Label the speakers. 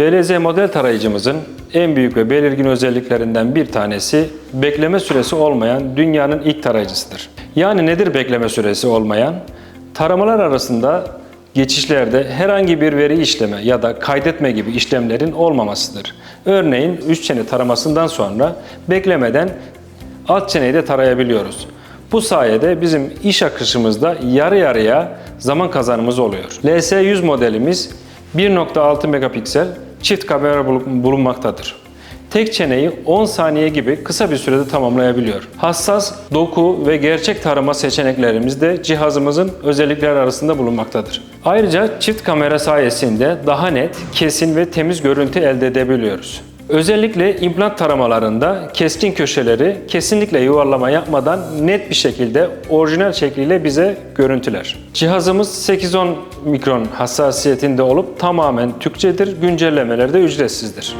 Speaker 1: BLZ model tarayıcımızın en büyük ve belirgin özelliklerinden bir tanesi bekleme süresi olmayan dünyanın ilk tarayıcısıdır. Yani nedir bekleme süresi olmayan? Taramalar arasında geçişlerde herhangi bir veri işleme ya da kaydetme gibi işlemlerin olmamasıdır. Örneğin 3 çene taramasından sonra beklemeden alt çeneyi de tarayabiliyoruz. Bu sayede bizim iş akışımızda yarı yarıya zaman kazanımız oluyor. LS100 modelimiz 1.6 megapiksel çift kamera bulun- bulunmaktadır. Tek çeneyi 10 saniye gibi kısa bir sürede tamamlayabiliyor. Hassas, doku ve gerçek tarama seçeneklerimiz de cihazımızın özellikleri arasında bulunmaktadır. Ayrıca çift kamera sayesinde daha net, kesin ve temiz görüntü elde edebiliyoruz. Özellikle implant taramalarında keskin köşeleri kesinlikle yuvarlama yapmadan net bir şekilde orijinal şekliyle bize görüntüler. Cihazımız 8-10 mikron hassasiyetinde olup tamamen Türkçedir, güncellemeleri de ücretsizdir.